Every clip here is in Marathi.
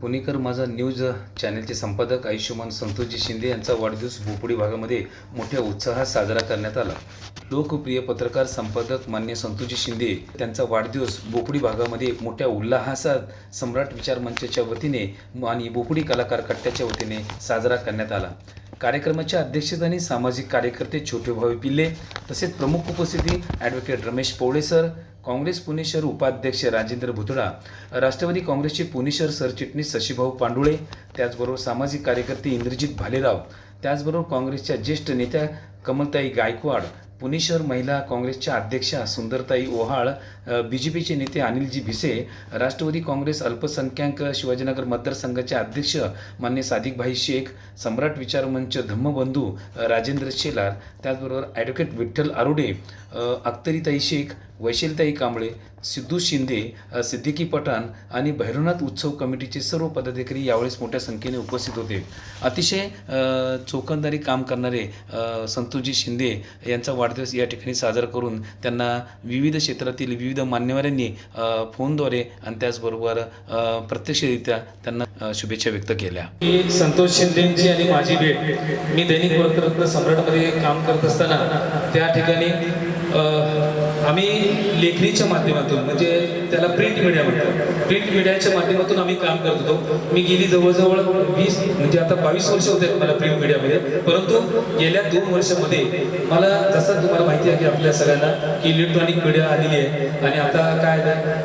पुणेकर माझा न्यूज चॅनलचे संपादक आयुष्यमान संतोषजी शिंदे यांचा वाढदिवस भोपडी भागामध्ये मोठ्या उत्साहात साजरा करण्यात आला. लोकप्रिय पत्रकार संपादक मान्य संतोषजी शिंदे त्यांचा वाढदिवस बोपडी भागामध्ये मोठ्या उल्हासात सम्राट विचार मंचाच्या वतीने आणि बोपडी कलाकार कट्ट्याच्या वतीने साजरा करण्यात आला. कार्यक्रमाच्या अध्यक्षस्थानी सामाजिक कार्यकर्ते छोटे भावी पिल्ले तसेच प्रमुख उपस्थिती advocate Ramesh Powale sir Congress Pune शहर उपाध्यक्ष राजेंद्र भुतडा राष्ट्रवादी काँग्रेसचे पुणे शहर सरचिटणीस शशीभाऊ पांडुळे त्याचबरोबर सामाजिक कार्यकर्ते इंद्रजित भालेराव त्याचबरोबर काँग्रेसच्या ज्येष्ठ नेत्या कमलताई गायकवाड पुणे शहर महिला काँग्रेसच्या अध्यक्षा सुंदरताई ओहाळ बी जे पीचे नेते अनिलजी भिसे राष्ट्रवादी काँग्रेस अल्पसंख्याक शिवाजीनगर मतदारसंघाचे अध्यक्ष मान्य सादिकभाई शेख सम्राट विचार मंच धम्मबंधू राजेंद्र शेलार त्याचबरोबर ॲडव्होकेट विठ्ठल आरोडे अख्तरीताई शेख वैशलताई कांबळे सिद्धू शिंदे सिद्दिकी सिद्दीकी पठाण आणि भैरवनाथ उत्सव कमिटीचे सर्व पदाधिकारी यावेळेस मोठ्या संख्येने उपस्थित होते. अतिशय चौकंदारी काम करणारे अ, संतोषजी शिंदे यांचा वाढदिवस या ठिकाणी साजरा करून त्यांना विविध क्षेत्रातील विविध मान्यवरांनी फोनद्वारे आणि त्याचबरोबर प्रत्यक्षरित्या त्यांना शुभेच्छा व्यक्त केल्या. संतोष शिंदेची आणि माझी भेट मी दैनिक वृत्तरत्न सम्राटमध्ये काम करत असताना त्या ठिकाणी आम्ही लेखणीच्या माध्यमातून म्हणजे त्याला प्रिंट मीडिया म्हणतो प्रिंट मीडियाच्या माध्यमातून आम्ही काम करत होतो. मी गेली जवळजवळ वीस म्हणजे आता बावीस वर्ष होते मला प्रिंट मीडियामध्ये परंतु गेल्या दोन वर्षामध्ये मला जसं तुम्हाला माहिती आहे की आपल्या सगळ्यांना की इलेक्ट्रॉनिक मीडिया आलेली आहे. आणि आता काय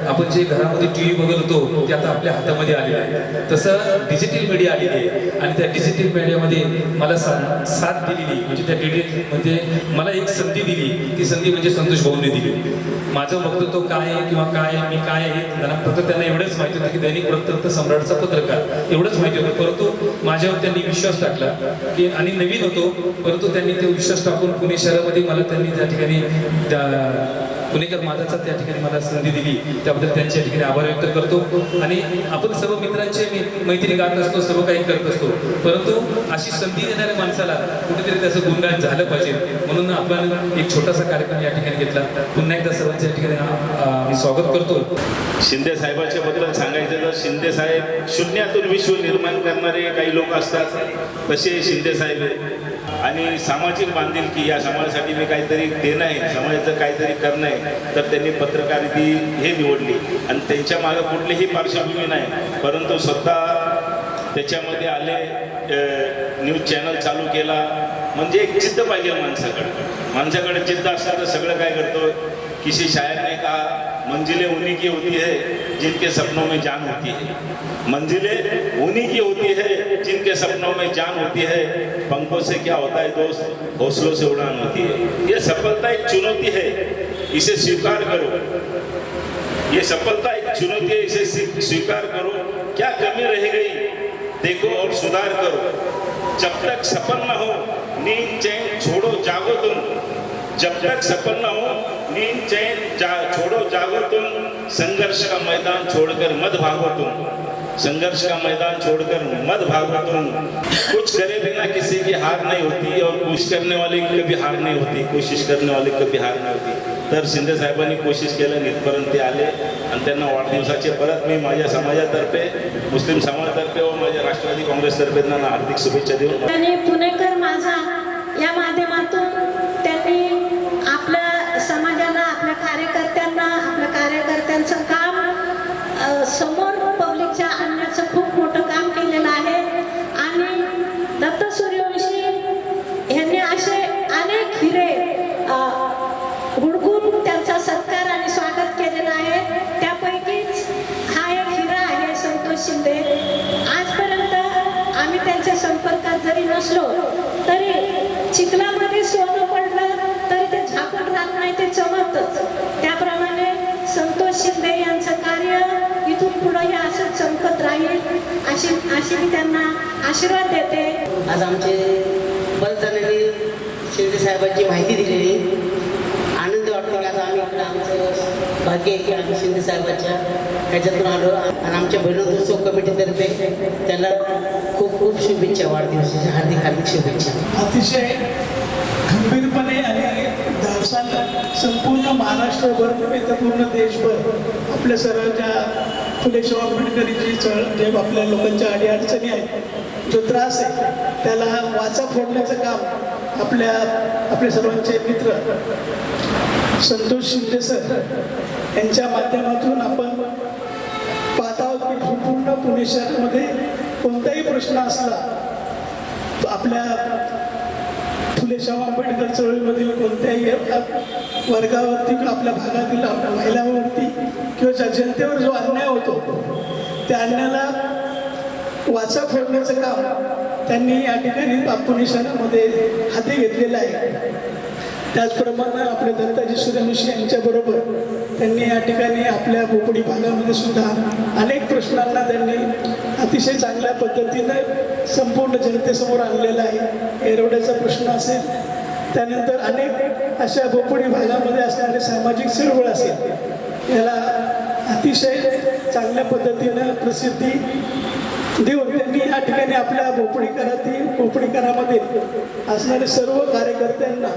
आपण जे घरामध्ये टी व्ही बघत होतो ते आता आपल्या हातामध्ये आलेलं आहे. तसं डिजिटल मीडिया आलेली आहे. आणि त्या डिजिटल मीडियामध्ये मला सा- साथ दिलेली म्हणजे त्या डिजिटल म्हणजे मला एक संधी दिली ती संधी म्हणजे संतोष भाऊने दिली माझं वक्तृत्व काय आहे किंवा काय आहे, मी काय आहे त्यांना फक्त त्यांना एवढंच माहिती होतं की दैनिक वृत्तपत्र सम्राटचा पत्रकार. एवढंच माहिती होतं. परंतु माझ्यावर त्यांनी विश्वास टाकला की आणि नवीन होतो परंतु त्यांनी ते विश्वास टाकून पुणे शहरामध्ये मला त्यांनी त्या ठिकाणी त्या- पुणेकर माझाचा त्या ठिकाणी मला संधी दिली. त्याबद्दल त्यांच्या ठिकाणी आभार व्यक्त करतो. आणि आपण सर्व मित्रांचे मैत्री गात असतो सर्व काही करत असतो. परंतु अशी संधी देणाऱ्या माणसाला कुठेतरी त्याचं गुणगान झालं पाहिजे. म्हणून आपण एक छोटासा कार्यक्रम या ठिकाणी घेतला. पुन्हा एकदा सर्वांच्या ठिकाणी मी स्वागत करतो. शिंदे साहेबांच्या बद्दल सांगायचं तर शिंदे साहेब शून्यातून विश्व निर्माण करणारे काही लोक असतात. तसे शिंदे साहेब आणि सामाजिक बांधिलकी या समाजासाठी मी काहीतरी देणं आहे समाजाचं काहीतरी करणं आहे तर त्यांनी पत्रकारिती हे निवडली. आणि त्यांच्या मागे कुठलीही पार्श्वभूमी नाही परंतु स्वतः त्याच्यामध्ये आले न्यूज चॅनल चालू केला. म्हणजे एक जिद्द पाहिजे माणसाकडे. माणसाकडे जिद्द असला तर सगळं काय करतो? किसी शायर ने कहा मंजिलें उन्हीं की होती है जिनके सपनों में जान होती है। मंजिलें उन्हीं की होती है जिनके सपनों में जान होती है पंखों से क्या होता है दोस्त? हौसलों से उड़ान होती है। ये सफलता एक चुनौती है, इसे स्वीकार करो। ये सफलता एक चुनौती है, इसे स्वीकार करो। क्या कमी रह गई? देखो और सुधार करो। जब तक सफल न हो, नींद, चैन छोड़ो, जागो तुम। जब तक सफल न हो, नींद, चैन जा छोड़ो, जागो तुम। संघर्ष का मैदान छोड़कर मत भागो तुम। संघर्ष का मैदान छोड़कर मत भागो तुम। कुछ करे बिना किसी की हार नहीं होती और कोशिश करने वाले की कभी हार नहीं होती कोशिश करने वाले कभी हार नाही होती। तर शिंदे साहेबांनी कोशिश केलं इथपर्यंत ते आले आणि त्यांना वाढदिवसाचे परत मी माझ्या समाजातर्फे मुस्लिम समाजातर्फे व माझ्या राष्ट्रवादी काँग्रेसतर्फे त्यांना हार्दिक शुभेच्छा देऊन त्यांनी पुणेकर माझा या माध्यमातून त्यांनी आपल्या समाजाला आपल्या कार्यकर्त्यांना आपल्या कार्यकर्त्यांचं काम समोर पब्लिकच्या आणण्याचं खूप मोठं काम केलेलं आहे आणि दत्त सूर्यवंशी यांनी असे अनेक हिरे अ, हुडकून त्यांचा सत्कार आणि स्वागत केलेलं आहे त्यापैकीच हा एक हिरा आहे संतोष शिंदे आजपर्यंत आम्ही त्यांच्या संपर्कात जरी नसलो तरी चिखलामध्ये सोनं पडलं तरी ते झाकून राहत नाही ते चमकतच. त्याप्रमाणे संतोष शिंदे यांचं कार्य इथून पुढे हे असं चमकत राहील अशी अशी मी त्यांना आशीर्वाद देते. आज आमचे बरेच शिंदे साहेबांची माहिती दिलेली. आनंद वाटतो आज आम्ही आपलं आमचं भाग्य आहे की आम्ही शिंदे साहेबांच्या ह्याच्यातून आलो. आमच्या बहिणोत्सव कमिटीतर्फे त्याला खूप खूप शुभेच्छा वाढदिवसाच्या हार्दिक हार्दिक शुभेच्छा. अतिशय गंभीरपणे आणि धाडसानं संपूर्ण महाराष्ट्रभर तर पूर्ण देशभर आपल्या सर्वांच्या फुले शाहू आंबेडकरीची चळ जे आपल्या लोकांच्या अडीअडचणी आहेत. जो त्रास आहे त्याला वाचा फोडण्याचं काम आपल्या आपल्या सर्वांचे मित्र संतोष शिंदे सर यांच्या माध्यमातून आपण पुणे शहरामध्ये कोणताही प्रश्न असला आपल्या फुले शाहू आंबेडकर चळवळीमधील कोणत्याही वर्गावरती किंवा आपल्या भागातील आपल्या महिलांवरती किंवा ज्या जनतेवर जो अन्याय होतो त्या अन्यायाला वाचा फोडण्याचं काम त्यांनी या ठिकाणी पुणे शहरामध्ये हाती घेतलेलं आहे. त्याचप्रमाणे आपले दत्ताजी सूर्यवंशी यांच्याबरोबर त्यांनी या ठिकाणी आपल्या भोपडी भागामध्ये सुद्धा अनेक प्रश्नांना त्यांनी अतिशय चांगल्या पद्धतीनं संपूर्ण जनतेसमोर आणलेला आहे. एरवड्याचा प्रश्न असेल त्यानंतर अनेक अशा भोपडी भागामध्ये असणारे सामाजिक चळवळ असेल याला अतिशय चांगल्या पद्धतीनं प्रसिद्धी देऊन ठिकाणी आपल्या भोपळीकरातील भोपळीकरामध्ये असणारे सर्व कार्यकर्त्यांना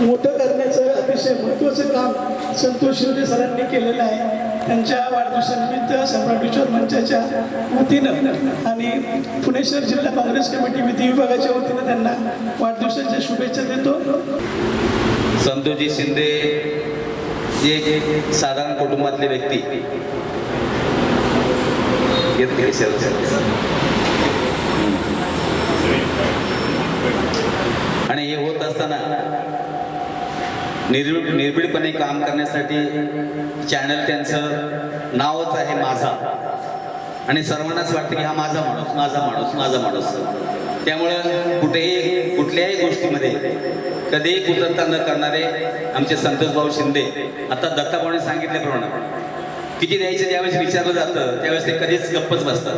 मोठं करण्याचं अतिशय महत्त्वाचं काम संतोष शिवदे सरांनी केलेलं आहे. त्यांच्या वाढदिवसानिमित्त सम्राट किशोर मंचाच्या वतीनं आणि पुणे शहर जिल्हा काँग्रेस कमिटी विधी विभागाच्या वतीनं त्यांना वाढदिवसाच्या शुभेच्छा देतो. संतोषजी शिंदे जे एक साधारण कुटुंबातले व्यक्ती येत गेले सर्व सर्व. आणि हे होत असताना निर्भीड निर्भीडपणे काम करण्यासाठी चॅनल त्यांचं नावच आहे माझा. आणि सर्वांनाच वाटतं की हा माझा माणूस माझा माणूस माझा माणूस. त्यामुळं कुठेही कुठल्याही गोष्टीमध्ये कधीही कुतरता न करणारे आमचे संतोष भाऊ शिंदे आता दत्ताभाऊने सांगितल्याप्रमाणे किती द्यायचे ज्यावेळेस विचारलं जातं त्यावेळेस ते कधीच गप्पच बसतात.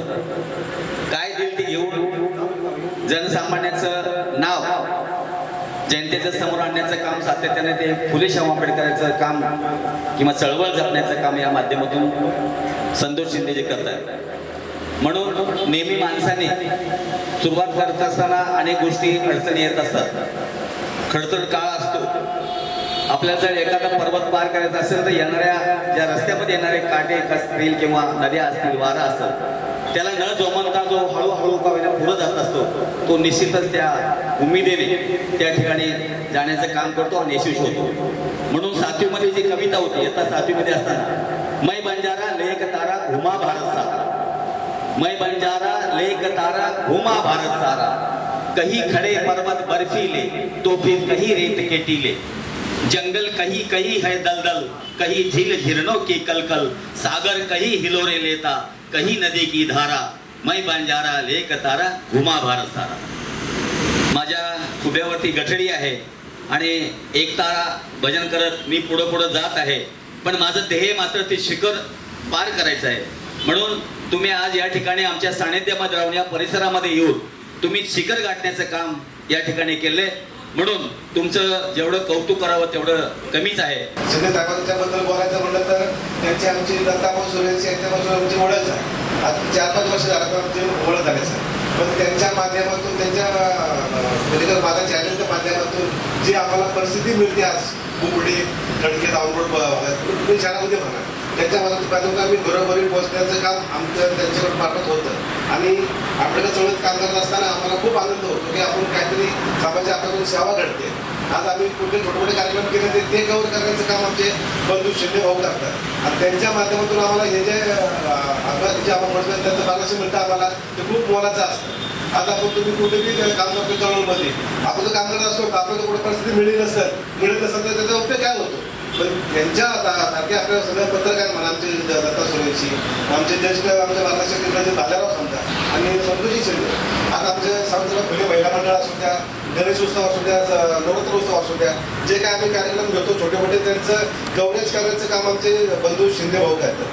काय देईल ते घेऊन? जनसामान्याचं नाव जनतेच्या समोर आणण्याचं काम सातत्याने ते फुले शाहू आंबेडकरांचं काम किंवा चळवळ जपण्याचं काम या माध्यमातून संतोष शिंदे जे करतात म्हणून नेहमी माणसाने सुरुवात करत असताना अनेक गोष्टी अडचणी येत असतात. खडतर काळ असतो. आपल्याला जर एखादा पर्वत पार करायचा असेल तर येणाऱ्या ज्या रस्त्यामध्ये येणारे काटे असतील किंवा नद्या असतील वारा असतात त्याला न जोमनता जो हळूहळू का होईना पुढं जात असतो तो निश्चितच त्या उमेदीने त्या ठिकाणी जाण्याचं काम करतो आणि यशस्वी होतो. म्हणून सातवीमध्ये जी कविता होती आता सातवीमध्ये असताना मै बंजारा लेख तारा घुमा भारत सारा. मै बंजारा लेख तारा घुमा भारत सारा. कही खड़े पर्वत बर्फीले तो फिर कहीं रेत के टीले जंगल कहीं कहीं है दलदल कहीं झील झिरनों की कलकल सागर कहीं हिलोरे लेता. कहीं नदी की धारा मैं बंजारा लेक तारा घुमा भारत सारा माझ्या उभ्यावरती गठडी आहे आणि एक तारा भजन करत मी पुढं पुढं जात आहे पण माझं ध्येय मात्र ते शिखर पार करायचं आहे. म्हणून तुम्ही आज या ठिकाणी आमच्या सानिध्यामध्ये राहून या परिसरामध्ये येऊन तुम्ही शिखर गाठण्याचं काम या ठिकाणी केलंय. म्हणून तुमचं जेवढं कौतुक करावं तेवढं कमीच आहे शिंदे साहेबांच्याबद्दल बोलायचं म्हणलं तर त्यांची आमची दत्ताभाऊ सुरेश यांच्यापासून आमची ओळख आहे आता चार पाच वर्ष झाला तर आमची ओळख झाली सर. पण त्यांच्या माध्यमातून त्यांच्या मेडिकल माझ्या चॅनलच्या माध्यमातून जी आम्हाला परिस्थिती मिळते आज कुंबडी खडके डाउनलोड तुम्ही शाळामध्ये म्हणा. त्याच्यामध्ये आम्ही घरोघरी पोहोचण्याचं काम आमचं त्यांच्याकडे पाठवत होतं. आणि आपल्याला चळवळीत काम करत असताना आम्हाला खूप आनंद होतो की आपण काहीतरी समाजाच्या आपल्याकडून सेवा घडते. आज आम्ही कुठले छोटे मोठे कार्यक्रम केले ते ते कव्हर करण्याचं काम आमचे बंधू शिंदे भाऊ करतात. आणि त्यांच्या माध्यमातून आम्हाला हे जे अपघात जे आपण म्हणतो त्यांचं बघायला मिळतं आम्हाला ते खूप मोलाचं असतं. आज आपण तुम्ही कुठेही काम करतो चळवळमध्ये आपण जर काम करत असतो आपल्याला कुठे परिस्थिती मिळेल नसत मिळत नसेल तर त्याचा उपयोग काय होतो? पण यांच्या सारखे आपल्या सगळ्या पत्रकार म्हणा आमचे दत्ता सुरेशी आमचे ज्येष्ठ आमच्या मार्गदर्शक भालेराव समजा आणि संतोषी शेंडे. आज आमच्या सांगतो पहिले म्हणजे महिला मंडळ असू द्या गणेश उत्सव असू द्या नवरात्र उत्सव असू द्या जे काय आम्ही कार्यक्रम घेतो छोटे मोठे त्यांचं गवरेज करण्याचं काम आमचे बंधू शिंदे भाऊ करतात.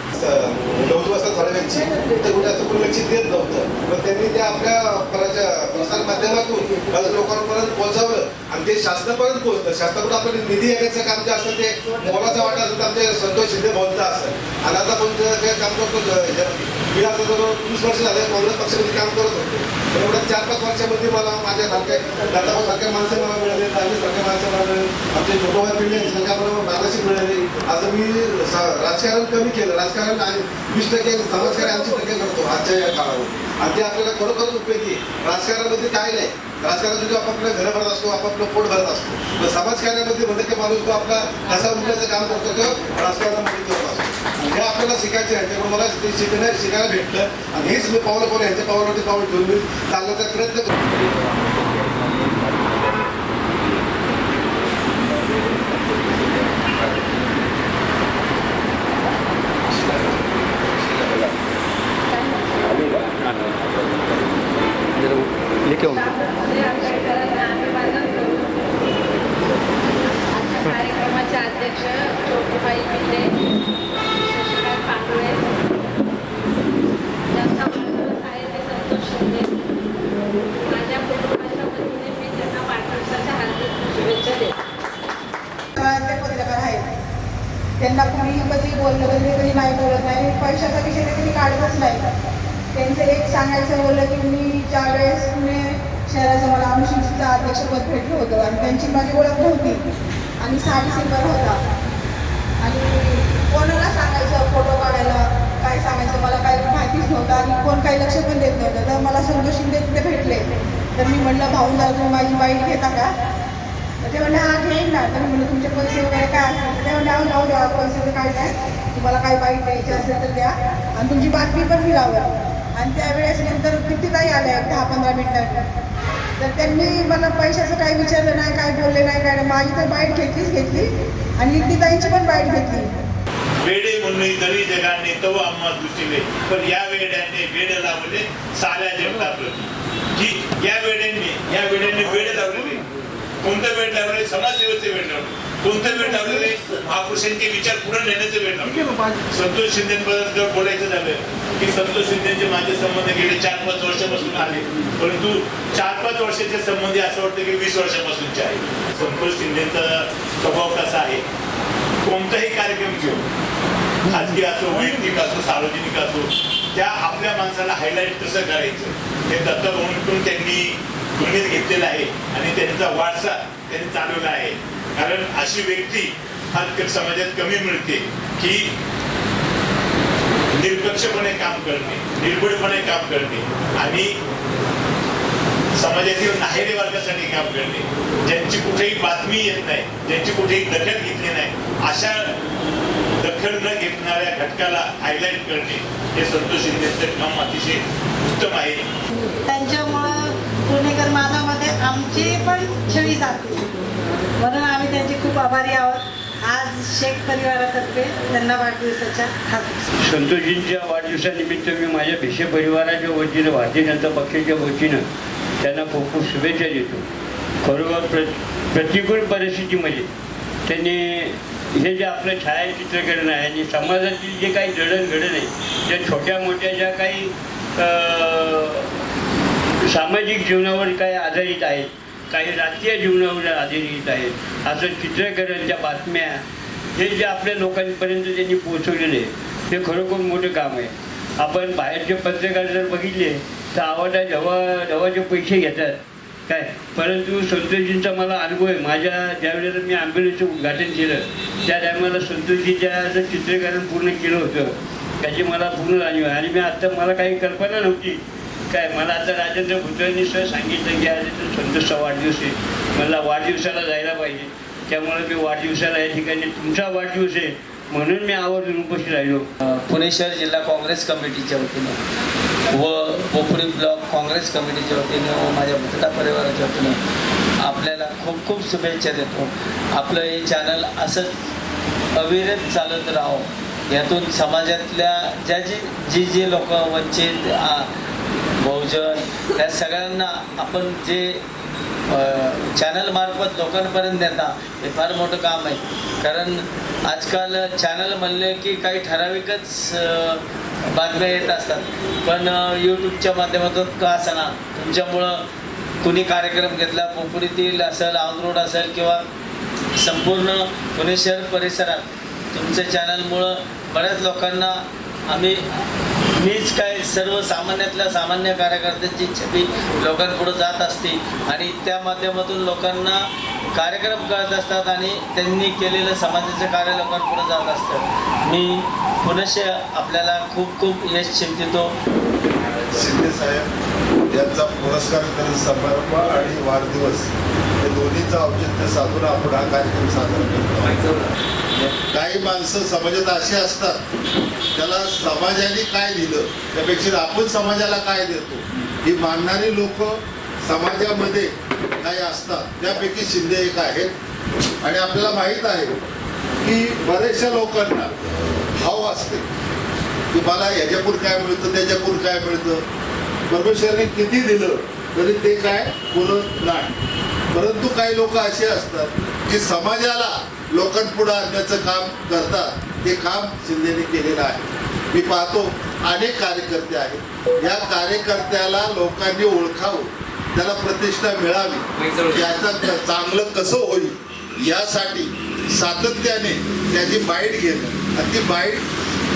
नऊ वाजता थोड्या यांची तर कुठे असं कुणी लक्ष देत नव्हतं. पण त्यांनी त्या आपल्या प्रसार माध्यमातून लोकांपर्यंत पोहोचवलं आणि ते शासनापर्यंत पोहोचलं शासनाकडून आपल्याला निधी येण्याचं काम जे असतं ते मोलाचा वाटा असतं तर आमचे संतोष शिंदे भाऊंचा असतं. आणि आता पण ते काम करतो मी आता जवळ वीस वर्ष झाले काँग्रेस पक्षामध्ये काम करत होतो. तर एवढ्या चार पाच वर्षामध्ये मला माझ्या सारखे दादाभाऊ माणसाला माणसं मला मिळाले दादी सारख्या माणसं मला मिळाले. आमचे छोटोभाई पिढी संघाबरोबर मार्गदर्शक मिळाले. आता मी राजकारण कमी केलं. राजकारण आणि वीस टक्के समाजकार्य ऐंशी टक्के करतो आजच्या या काळावर. आणि ते आपल्याला खरोखरच उपयोगी आहे. राजकारणामध्ये काय नाही. राजकारणामध्ये आपापलं घर भरत असतो आपापलं पोट भरत असतो. तर समाजकार्यामध्ये म्हणजे की माणूस तो आपला कसा उठण्याचं काम करतो तो राजकारणामध्ये करत असतो. हे आपल्याला शिकायचे आहे. त्यामुळे मला ते शिकण्या शिकायला भेटलं. आणि हेच मी पावलं पावलं ह्याच्या पावलावरती पाऊल ठेवून मी चालण्याचा प्रयत्न करतो आजच्या कार्यक्रमाचे अध्यक्ष ज्योतिबाई पिल्ले शशिकांत पाटोळे ज्यांचा वाढदिवस आहे ते संतोष शिंदे माझ्या कुटुंबाच्या वतीने मी त्यांना वाढदिवसाच्या हार्दिक शुभेच्छा देते ते पत्रकार आहेत त्यांना कोणी कधी बोललं कधी कधी नाही बोलत नाही. पैशाचा विषय ते कधी काढतच नाही. त्यांचं एक सांगायचं बोललं की मी ज्यावेळेस पुणे शहराचं मला अनुसूचितचं अध्यक्षपद भेटलं होतं आणि त्यांची माझी ओळख नव्हती आणि साडी सिंगर होता. आणि कोणाला सांगायचं फोटो काढायला काय सांगायचं मला काही माहितीच नव्हतं आणि कोण काही लक्ष पण देत नव्हतं. तर मला संतोष शिंदे तिथे भेटले. तर मी म्हणलं भाऊन जरा तुम्ही माझी वाईट घेता का? तर ते म्हणले हा घेईन ना. तर म्हणलं तुमचे पैसे वगैरे काय असतात तर ते म्हणले जाऊ द्या पैसे काय नाही. तुम्हाला काही वाईट द्यायची असेल तर द्या. आणि तुमची बातमी पण मी लावूया आणि त्यावेळेस नंतर किती काही आले दहा पंधरा मिनिटात तर त्यांनी मला पैशाचं काही विचारलं नाही काय बोलले नाही काय नाही माझी तर बाईट घेतलीच घेतली. आणि नितीताईंची पण बाईट घेतली. वेडे म्हणून जरी जगाने तव आम्हा दुसरे पण या वेड्याने वेड लावले साऱ्या जगताप्रती की या वेड्यांनी या वेड्यांनी वेड लावलेले. कोणतं वेळ लावले समाजसेवेचे वेळ लावले कोणतं वेळ लावलेले महापुरुषांचे विचार पुढे नेण्याचे वेळ लावले संतोष शिंदेबद्दल जर बोलायचं झालं की संतोष शिंदेचे माझे संबंध गेले चार पाच वर्षापासून आले परंतु चार पाच वर्षाचे संबंध असं वाटतं की वीस वर्षापासूनचे आहे. संतोष शिंदेचा स्वभाव कसा आहे? कोणताही कार्यक्रम घेऊ खाजगी असो वैयक्तिक असो सार्वजनिक असो त्या आपल्या माणसाला हायलाईट कसं करायचं? हे म्हणून त्यांनी गृहित घेतलेलं आहे आणि त्यांचा वारसा त्यांनी चालवला आहे. कारण अशी व्यक्ती हा समाजात कमी मिळते की निरपक्षपणे काम करणे निर्भयपणे काम करणे आणि समाजातील नाहेरी वर्गासाठी काम करणे. ज्यांची कुठेही बातमी येत नाही ज्यांची कुठेही दखल घेतली नाही अशा न घेतणाऱ्या घटकाला हायलाईट करणे हे संतोष शिंदेचं काम अतिशय उत्तम आहे. त्यांच्यामुळं पुणेकर माझामध्ये आमची पण छळी जाते. म्हणून आम्ही त्यांचे खूप आभारी आहोत. आज शेख परिवारातर्फे त्यांना वाढदिवसाच्या हार्दिक संतोषजींच्या वाढदिवसानिमित्त मी माझ्या भिषे परिवाराच्या वतीनं भारतीय जनता पक्षाच्या वतीनं त्यांना खूप खूप शुभेच्छा देतो. खरोखर प्र प्रतिकूल परिस्थितीमध्ये त्यांनी हे जे आपलं छायाचित्रकरण आहे आणि समाजातील जे काही जडणघडण आहे त्या छोट्या मोठ्या ज्या काही सामाजिक जीवनावर काही आधारित आहेत काही राजकीय जीवनावर आधारित आहेत असं चित्रकरण त्या बातम्या हे जे आपल्या लोकांपर्यंत त्यांनी पोहोचवलेले आहे ते खरोखर मोठं काम आहे. आपण बाहेरचे पत्रकार जर बघितले तर आवाजा जेव्हा जेव्हाचे पैसे घेतात. काय? परंतु संतोषजींचा मला अनुभव आहे. माझ्या ज्यावेळेला मी आंबेलीचं उद्घाटन केलं त्या टायमाला संतोषजीच्या चित्रीकरण पूर्ण केलं होतं. त्याची मला पूर्ण जाणीव आहे. आणि मी आत्ता मला काही कल्पना नव्हती. काय? मला आता राजेंद्र भुतळ्यांनी सर सांगितलं की आज संतोषचा वाढदिवस आहे. मला वाढदिवसाला जायला पाहिजे. त्यामुळे मी वाढदिवसाला या ठिकाणी तुमचा वाढदिवस आहे. म्हणून मी आवर्जून उपस्थित राहिलो. पुणे शहर जिल्हा काँग्रेस कमिटीच्या वतीनं व पोखरी ब्लॉक काँग्रेस कमिटीच्या वतीनं व माझ्या मतदार परिवाराच्या वतीनं आपल्याला खूप खूप शुभेच्छा देतो. आपलं हे चॅनल असंच अविरत चालत राहो. यातून समाजातल्या ज्या जी जी जी लोक वंचित बहुजन या सगळ्यांना आपण जे चॅनल मार्फत लोकांपर्यंत नेता हे फार मोठं काम आहे. कारण आजकाल चॅनल म्हणले की काही ठराविकच बातम्या येत असतात. पण यूट्यूबच्या माध्यमातून का असणार तुमच्यामुळं कुणी कार्यक्रम घेतला पोपडीतील असेल रोड असेल किंवा संपूर्ण पुणे शहर परिसरात तुमच्या चॅनलमुळं बऱ्याच लोकांना आम्ही मीच काय सर्वसामान्यातल्या सामान्य कार्यकर्त्यांची छबी लोकांपुढं जात असते. आणि त्या माध्यमातून लोकांना कार्यक्रम करत असतात आणि त्यांनी केलेलं समाजाचं कार्य लोकांपुढं जात असतं. मी पुनश आपल्याला खूप खूप यश चिंतितो शिंदे साहेब यांचा पुरस्कार वितरण समारंभ आणि वाढदिवस हे दोन्हीचं औचित्य साधून आपण हा कार्यक्रम साजरा करतो. काही माणसं समाजात अशी असतात त्याला समाजाने काय दिलं त्यापेक्षा आपण समाजाला काय देतो? ही मानणारी लोक समाजामध्ये काही असतात त्यापैकी शिंदे एक आहेत. आणि आपल्याला माहीत आहे की बऱ्याचशा लोकांना भाव असते. की मला याच्यापूर काय मिळतं त्याच्यापूर काय मिळतं? परमेश्वरने किती दिलं तरी ते काय बोलत नाही. परंतु काही लोक असे असतात की समाजाला लोकांपुढे आणण्याचं काम करतात. ते काम शिंदेने केलेलं आहे. मी पाहतो अनेक कार्यकर्ते आहेत. या कार्यकर्त्याला लोकांनी ओळखावं त्याला प्रतिष्ठा मिळावी याचं चांगलं कसं होईल यासाठी सातत्याने त्याची बाईट घेणं. आणि ती बाईट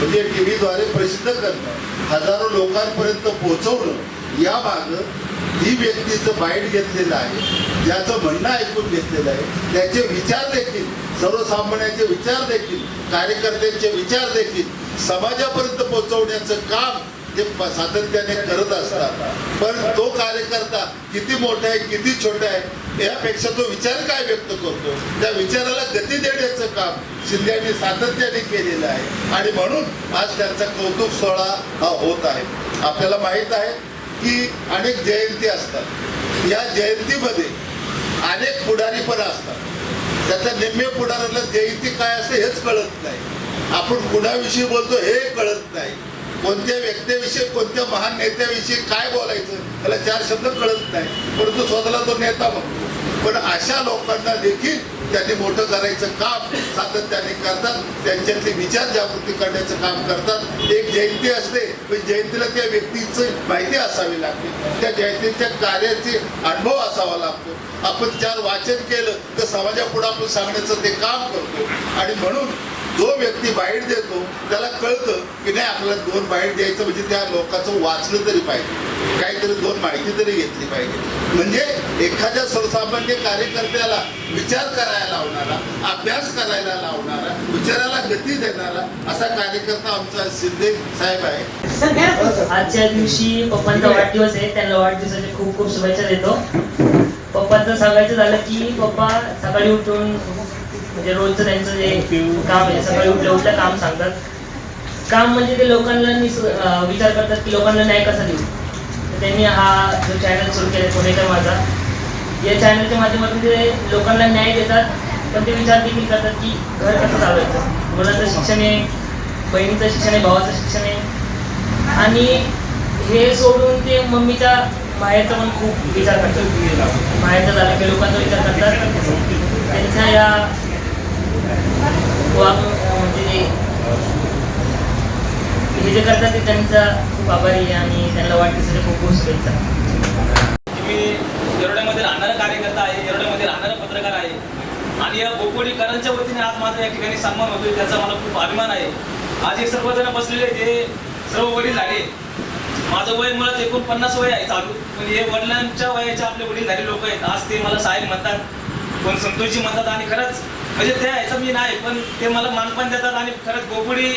म्हणजे टी व्हीद्वारे प्रसिद्ध करणं हजारो लोकांपर्यंत पोहोचवणं या मागं ही व्यक्तीचं बाईट घेतलेलं आहे. ज्याचं म्हणणं ऐकून घेतलेलं आहे. त्याचे विचार देखील सर्वसामान्यांचे विचार देखील कार्यकर्त्यांचे विचार देखील समाजापर्यंत पोहोचवण्याचं काम ते सातत्याने करत असतात. पण तो कार्यकर्ता किती मोठा आहे किती छोटा आहे यापेक्षा तो विचार काय व्यक्त करतो? त्या विचाराला गती देण्याचं काम शिंद्यांनी सातत्याने केलेलं आहे. आणि म्हणून आज त्यांचा कौतुक सोहळा हा होत आहे. आपल्याला माहीत आहे की अनेक जयंती असतात. या जयंतीमध्ये अनेक पुढारी पण असतात. त्याच्या निम्मे पुढाऱ्याला जयंती काय असते हेच कळत नाही. आपण कुणाविषयी बोलतो हे कळत नाही. कोणत्या व्यक्तीविषयी कोणत्या महान नेत्याविषयी काय बोलायचं त्याला चार शब्द कळत नाही. परंतु स्वतःला तो नेता म्हणतो. पण अशा लोकांना देखील त्यांनी मोठं करायचं काम सातत्याने करतात. त्यांच्यातले विचार जागृती करण्याचं काम करतात. एक जयंती असते पण जयंतीला त्या व्यक्तीची माहिती असावी लागते. त्या जयंतीच्या कार्याचे अनुभव असावा लागतो. आपण चार वाचन केलं तर समाजापुढे आपण सांगण्याचं ते काम करतो. आणि म्हणून जो व्यक्ती बाईट देतो त्याला कळतं की नाही आपल्याला दोन बाईट द्यायचं म्हणजे त्या लोकांचं वाचलं तरी पाहिजे. काहीतरी दोन माहिती तरी घेतली पाहिजे. म्हणजे एखाद्या सर्वसामान्य कार्यकर्त्याला विचार करायला लावणारा अभ्यास करायला लावणारा विचाराला गती देणारा असा कार्यकर्ता आमचा शिंदे साहेब आहे. आजच्या दिवशी पप्पांचा वाढदिवस आहे त्यांना वाढदिवसाच्या खूप खूप शुभेच्छा देतो. पप्पांचं सांगायचं झालं की पप्पा सकाळी उठून म्हणजे रोजचं त्यांचं जे काम आहे सकाळी उठल्या उठल्या काम सांगतात. काम म्हणजे ते लोकांना विचार करतात की लोकांना न्याय कसा देऊ? तर त्यांनी हा जो चॅनल सुरू केला पुणेकर माझा या चॅनलच्या माध्यमातून ते लोकांना न्याय देतात पण ते विचार देखील करतात की घर कसं चालवायचं? मुलाचं शिक्षण आहे बहिणीचं शिक्षण आहे भावाचं शिक्षण आहे. आणि हे सोडून ते मम्मीच्या बाहेरचा पण खूप विचार करतात. बाहेरचं झालं की लोकांचा विचार करतात. त्यांच्या या म्हणजे जे- हे जे करतात ते त्यांचा खूप आभारी आहे आणि त्यांना वाटतं खूप खूप शुभेच्छा. मी येरवड्यामध्ये राहणारा कार्यकर्ता आहे येरवड्यामध्ये राहणारा पत्रकार आहे. आणि या बोपोडीकरांच्या वतीने आज माझा या ठिकाणी सन्मान होतोय त्याचा मला खूप अभिमान आहे. आज हे सर्वजण बसलेले जे सर्व वडील झाले माझं वय मुळात एकूण पन्नास वय आहे चालू पण हे वडिलांच्या वयाचे आपले वडील झाले लोक आहेत. आज ते मला साहेब म्हणतात कोण संतोषजी म्हणतात आणि खरंच म्हणजे ते यायचं मी नाही पण ते मला मानपान देतात आणि खरंच बोपोडी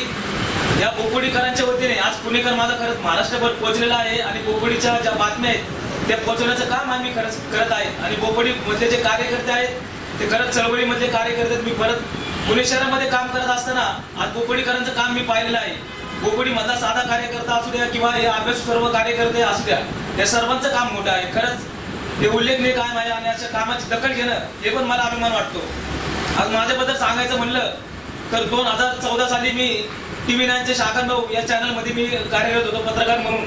या बोपोडीकरांच्या वतीने आज पुणेकर माझा खरंच महाराष्ट्रभर पोहोचलेला आहे आणि बोपोडीच्या ज्या बातम्या आहेत त्या पोहोचवण्याचं काम आम्ही खरंच करत आहे. आणि बोपोडी मधले जे कार्यकर्ते आहेत ते खरंच चळवळीमधले कार्यकर्ते आहेत. मी परत पुणे शहरामध्ये काम करत असताना आज बोपोडीकरांचं काम मी पाहिलेलं आहे. बोपोडी मधला साधा कार्यकर्ता असू द्या किंवा हे अभ्यास सर्व कार्यकर्ते असू द्या या सर्वांचं काम मोठं आहे. खरंच हे उल्लेखनीय काम आहे आणि अशा कामाची दखल घेणं हे पण मला अभिमान वाटतो. आज माझ्याबद्दल सांगायचं म्हणलं तर दोन हजार चौदा साली मी टी व्ही नाईनचे शाखानभाऊ या चॅनलमध्ये मी कार्यरत होतो पत्रकार म्हणून.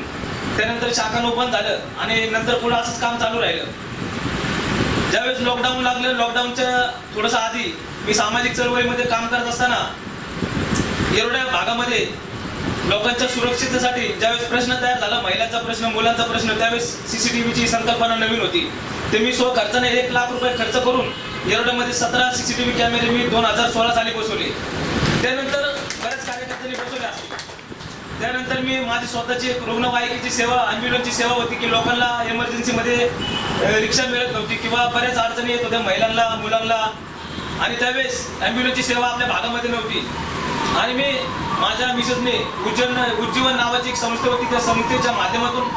त्यानंतर शाखानभाऊ बंद झालं आणि नंतर पुढं असंच काम चालू राहिलं. ज्यावेळेस लॉकडाऊन लागलं लॉकडाऊनच्या थोडंसं आधी मी सामाजिक चळवळीमध्ये काम करत असताना येरोड्या भागामध्ये लोकांच्या सुरक्षिततेसाठी ज्यावेळेस प्रश्न तयार झाला महिलांचा प्रश्न मुलांचा प्रश्न त्यावेळेस सीसीटीव्हीची संकल्पना नवीन होती. ते मी स्व खर्चाने एक लाख रुपये खर्च करून येरोड्यामध्ये सतरा सीसीटीव्ही कॅमेरे मी दोन हजार सोळा साली बसवले. त्यानंतर बऱ्याच कार्यकर्त्यांनी बसवले असतील त्यानंतर मी माझी स्वतःची एक रुग्णवाहिकेची सेवा ॲम्ब्युलन्सची सेवा होती की लोकांना एमर्जन्सीमध्ये रिक्षा मिळत नव्हती किंवा बऱ्याच अडचणी येत होत्या महिलांना मुलांना. आणि त्यावेळेस ॲम्ब्युलन्सची सेवा आपल्या भागामध्ये नव्हती. आणि मी माझ्या मिसेसने उज्जन उज्जीवन नावाची एक संस्था होती त्या संस्थेच्या माध्यमातून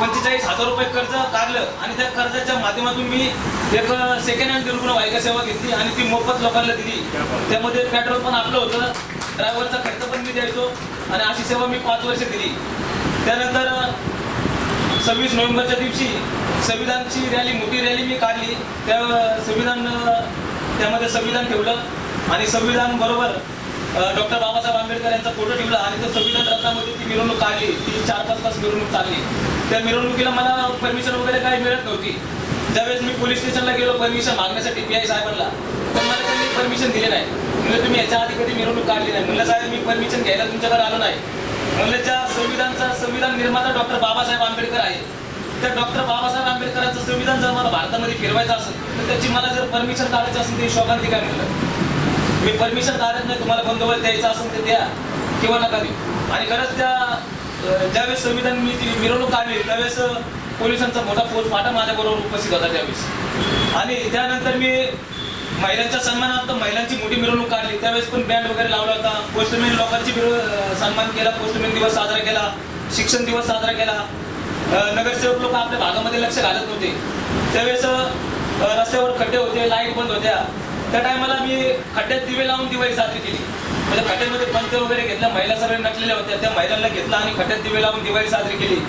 पंचेचाळीस हजार रुपये कर्ज काढलं आणि त्या कर्जाच्या माध्यमातून मी एक सेकंड हँड रुग्णवाहिका सेवा घेतली आणि ती मोफत लोकांना दिली. त्यामध्ये पेट्रोल पण आपलं होतं ड्रायव्हरचा खर्च पण मी द्यायचो आणि अशी सेवा मी पाच वर्ष दिली. त्यानंतर सव्वीस नोव्हेंबरच्या दिवशी संविधानची रॅली मोठी रॅली मी काढली. त्या संविधान त्यामध्ये संविधान ठेवलं आणि संविधान बरोबर डॉक्टर बाबासाहेब आंबेडकर यांचा फोटो ठेवला आणि त्या संविधान रत्नामध्ये ती मिरवणूक काढली. ती चार पाच तास मिरवणूक चालली. त्या मिरवणुकीला मला परमिशन वगैरे काही मिळत नव्हती. ज्यावेळेस मी पोलीस स्टेशनला गेलो परमिशन मागण्यासाठी पी आय साहेबांना तर मला त्यांनी परमिशन दिले नाही. म्हणजे तुम्ही याच्या आधी कधी मिरवणूक काढली नाही? म्हणलं साहेब मी परमिशन घ्यायला तुमच्याकडे आलो नाही. म्हणलं त्या संविधानचा संविधान निर्माता डॉक्टर बाबासाहेब आंबेडकर आहे त्या डॉक्टर बाबासाहेब आंबेडकरांचं संविधान जर मला भारतामध्ये फिरवायचं असेल तर त्याची मला जर परमिशन काढायची असेल तर शोकांती काय म्हणलं? मी परमिशन काढत नाही तुम्हाला बंदोबस्त द्यायचा असेल तर द्या. किंवा नका देऊ. आणि खरंच त्या ज्यावेळेस संविधान मी ती मिरवणूक काढली त्यावेळेस पोलिसांचा मोठा फौज फाटा माझ्याबरोबर उपस्थित होता त्यावेळेस. आणि त्यानंतर मी महिलांच्या सन्मानार्थ महिलांची मोठी मिरवणूक काढली. त्यावेळेस पण बँड वगैरे लावला होता. पोस्टमॅन लोकांची मिरव सन्मान केला. पोस्टमॅन दिवस साजरा केला. शिक्षण दिवस साजरा केला. नगरसेवक लोक आपल्या भागामध्ये लक्ष घालत नव्हते. त्यावेळेस रस्त्यावर खड्डे होते लाइट बंद होत्या. त्या टायमाला मी खड्ड्यात दिवे लावून दिवाळी साजरी केली. म्हणजे खड्ड्यामध्ये पंच वगैरे घेतल्या महिला सगळे नटलेल्या होत्या त्या महिलांना घेतला आणि खड्ड्यात दिवे लावून दिवाळी साजरी केली.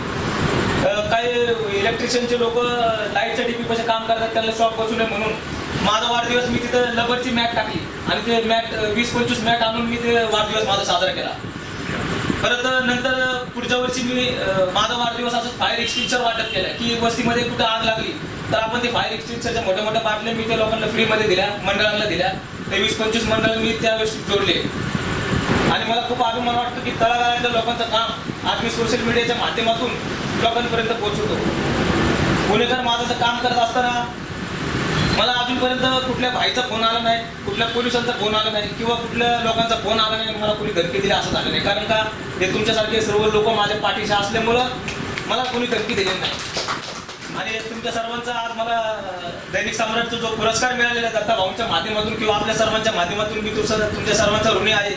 काही इलेक्ट्रिशियनचे लोक लाईटच्या डिपी कसे काम करतात त्यांना शॉक बसू नये म्हणून. माझा वाढदिवस मी तिथं लबरची मॅट टाकली आणि ते मॅट वीस पंचवीस मॅट आणून मी ते वाढदिवस माझा साजरा केला. परत नंतर पुढच्या वर्षी मी माझा वाढदिवस असं फायर एक्सटिंक्चर वाटप केलं की वस्तीमध्ये कुठं आग लागली. तर आपण ते फायर एक्सटेन्शनच्या मोठ्या मोठ्या बाटल्या मी त्या लोकांना फ्रीमध्ये दिल्या मंडळांना दिल्या. ते वीस पंचवीस मंडळ मी त्यावेळेस जोडले. आणि मला खूप अभिमान वाटतो की तळागाळातल्या लोकांचं काम आज मी सोशल मीडियाच्या माध्यमातून लोकांपर्यंत पोहोचवतो. पुणेकर माझं काम करत असताना मला अजूनपर्यंत कुठल्या भाईचा फोन आला नाही कुठल्या पोलिसांचा फोन आला नाही किंवा कुठल्या लोकांचा फोन आला नाही मला कुणी धमकी दिली असं झालं नाही. कारण का हे तुमच्यासारखे सर्व लोक माझ्या पाठीशी असल्यामुळं मला कोणी धमकी दिली नाही. आणि तुमच्या सर्वांचा आज मला दैनिक सम्राटचा जो पुरस्कार मिळालेला आहे दत्ता भाऊंच्या माध्यमातून किंवा आपल्या सर्वांच्या माध्यमातून मी तुमचा तुमच्या सर्वांचा ऋणी आहे.